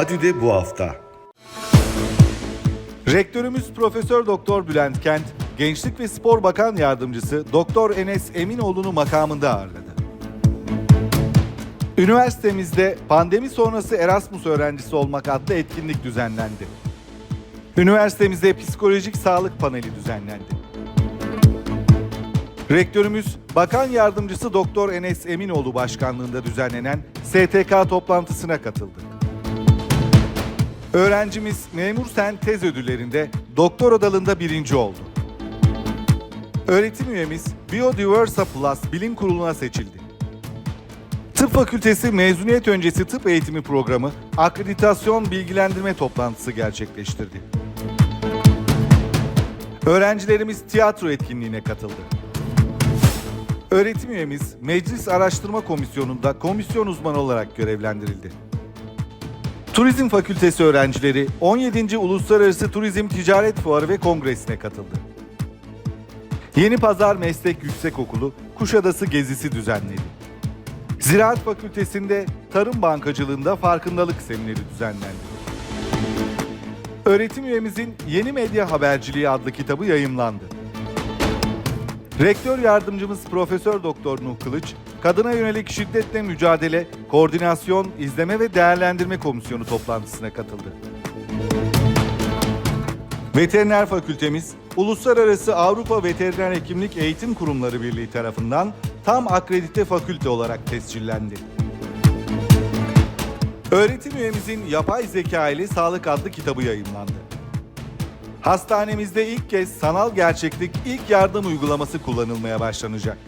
Hadi de bu hafta. Rektörümüz Profesör Doktor Bülent Kent, Gençlik ve Spor Bakan Yardımcısı Doktor Enes Eminoğlu'nu makamında ağırladı. Üniversitemizde pandemi sonrası Erasmus öğrencisi olmak adlı etkinlik düzenlendi. Üniversitemizde psikolojik sağlık paneli düzenlendi. Rektörümüz Bakan Yardımcısı Doktor Enes Eminoğlu başkanlığında düzenlenen STK toplantısına katıldı. Öğrencimiz Memur Sen tez ödüllerinde doktora dalında birinci oldu. Öğretim üyemiz Biodiversa Plus Bilim Kurulu'na seçildi. Tıp Fakültesi mezuniyet öncesi tıp eğitimi programı akreditasyon bilgilendirme toplantısı gerçekleştirdi. Öğrencilerimiz tiyatro etkinliğine katıldı. Öğretim üyemiz Meclis Araştırma Komisyonu'nda komisyon uzmanı olarak görevlendirildi. Turizm Fakültesi öğrencileri 17. Uluslararası Turizm Ticaret Fuarı ve Kongresi'ne katıldı. Yeni Pazar Meslek Yüksekokulu Kuşadası gezisi düzenledi. Ziraat Fakültesi'nde tarım bankacılığında farkındalık semineri düzenlendi. Öğretim üyemizin Yeni Medya Haberciliği adlı kitabı yayımlandı. Rektör yardımcımız Profesör Doktor Nuh Kılıç, kadına yönelik şiddetle mücadele, koordinasyon, izleme ve değerlendirme komisyonu toplantısına katıldı. Veteriner Fakültemiz, Uluslararası Avrupa Veteriner Hekimlik Eğitim Kurumları Birliği tarafından tam akredite fakülte olarak tescillendi. Öğretim üyemizin Yapay Zeka ile Sağlık adlı kitabı yayımlandı. Hastanemizde ilk kez sanal gerçeklik ilk yardım uygulaması kullanılmaya başlanacak.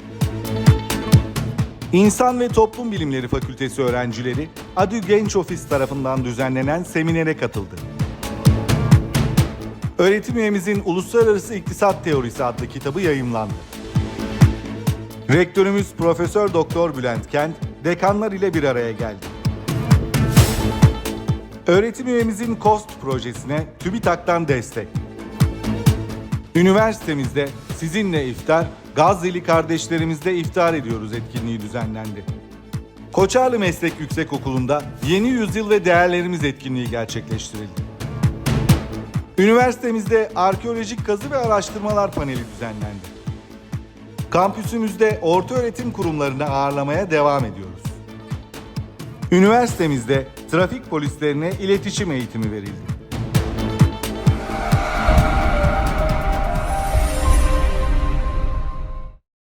İnsan ve Toplum Bilimleri Fakültesi öğrencileri ADÜ Genç Ofis tarafından düzenlenen seminere katıldı. Öğretim üyemizin Uluslararası İktisat Teorisi adlı kitabı yayımlandı. Rektörümüz Profesör Doktor Bülent Kent dekanlar ile bir araya geldi. Öğretim üyemizin KOST projesine TÜBİTAK'tan destek. Üniversitemizde sizinle iftar, Gazze'li kardeşlerimizle iftar ediyoruz etkinliği düzenlendi. Koçarlı Meslek Yüksekokulu'nda Yeni Yüzyıl ve Değerlerimiz etkinliği gerçekleştirildi. Üniversitemizde arkeolojik kazı ve araştırmalar paneli düzenlendi. Kampüsümüzde orta öğretim kurumlarını ağırlamaya devam ediyoruz. Üniversitemizde trafik polislerine iletişim eğitimi verildi.